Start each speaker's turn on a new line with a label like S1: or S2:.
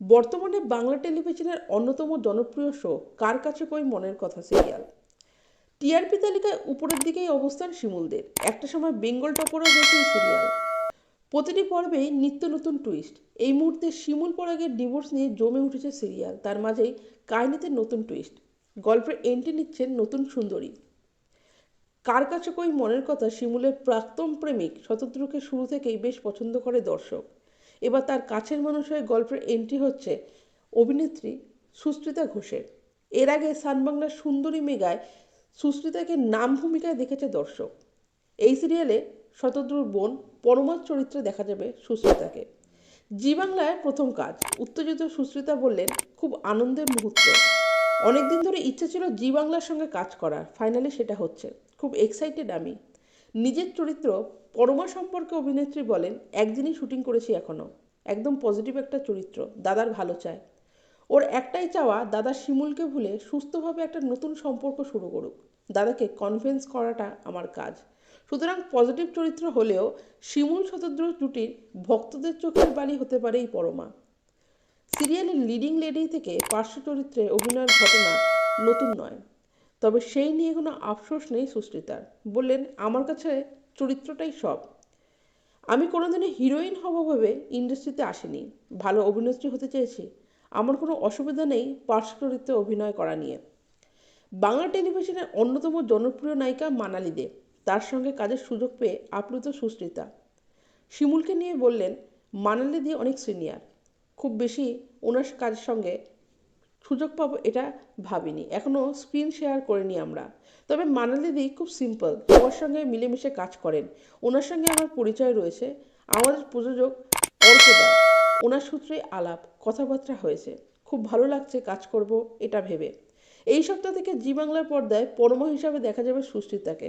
S1: বর্তমানে বাংলা টেলিভিশনের অন্যতম জনপ্রিয় শো, কার কাছে কই মনের কথা সিরিয়াল। টিআরপি তালিকায় উপরের দিকেই অবস্থান শিমুলদের। একটা সময় বেঙ্গল টপরও হয়েছিল সিরিয়াল। প্রতিটি পর্বেই নিত্য নতুন টুইস্ট এই মুহূর্তে শিমুল পরাগের ডিভোর্স নিয়ে জমে উঠেছে সিরিয়াল। তার মাঝেই কাহিনীতে নতুন টুইস্ট গল্পের এন্ট্রি নিচ্ছেন নতুন সুন্দরী। কার কাছে কই মনের কথা শিমুলের প্রাক্তন প্রেমিক শতদ্রুকে শুরু থেকেই বেশ পছন্দ করে দর্শক। এবার তার কাছের মানুষ হয়ে গল্পের এন্ট্রি হচ্ছে অভিনেত্রী সুস্মিতা ঘোষের। এর আগে সানবাংলার সুন্দরী মেগায় সুস্মিতাকে নাম ভূমিকায় দেখেছে দর্শক। এই সিরিয়ালে শতদ্রুর বোন পরমার চরিত্রে দেখা যাবে সুস্মিতাকে। জি বাংলায় প্রথম কাজ, উত্তেজিত সুস্মিতা বললেন, খুব আনন্দের মুহূর্ত। অনেকদিন ধরে ইচ্ছে ছিল জি বাংলার সঙ্গে কাজ করার ফাইনালি সেটা হচ্ছে। খুব এক্সাইটেড আমি। নিজের চরিত্র পরমা সম্পর্কে অভিনেত্রী বলেন, একদিনই শুটিং করেছি এখনও একদম পজিটিভ একটা চরিত্র, দাদার ভালো চায়। ওর একটাই চাওয়া, দাদা শিমুলকে ভুলে সুস্থভাবে একটা নতুন সম্পর্ক শুরু করুক। দাদাকে কনভিন্স করাটা আমার কাজ। সুতরাং পজিটিভ চরিত্র হলেও শিমুল শতদ্র জুটির ভক্তদের চোখের বালি হতে পারে এই পরমা। সিরিয়ালের লিডিং লেডি থেকে পার্শ্ব চরিত্রে অভিনয়ের ঘটনা নতুন নয়। তবে সেই নিয়ে কোনো আফসোস নেই সুস্মিতার। বললেন, আমার কাছে চরিত্রটাই সব। আমি কোনোদিনও হিরোইন হব ভেবে ইন্ডাস্ট্রিতে আসিনি। ভালো অভিনেত্রী হতে চেয়েছি। আমার কোনো অসুবিধা নেই পার্শ্ব চরিত্রে অভিনয় করা নিয়ে। বাংলা টেলিভিশনের অন্যতম জনপ্রিয় নায়িকা মানালি দে। তার সঙ্গে কাজের সুযোগ পেয়ে আপ্লুত সুস্মিতা। শিমুলকে নিয়ে বললেন, মানালি দি অনেক সিনিয়র খুব বেশি ওনার কাজের সঙ্গে সুযোগ পাবো এটা ভাবিনি। এখনও স্ক্রিন শেয়ার করিনি আমরা। তবে মানালি দি খুব সিম্পল সবার সঙ্গে মিলেমিশে কাজ করেন। ওনার সঙ্গে আমার পরিচয় রয়েছে। আমাদের প্রযোজক অর্কদা ওনার সূত্রে আলাপ, কথাবার্তা হয়েছে। খুব ভালো লাগছে কাজ করব এটা ভেবে। এই সপ্তাহ থেকে জি বাংলার পর্দায় পরমা হিসাবে দেখা যাবে সুস্মিতাকে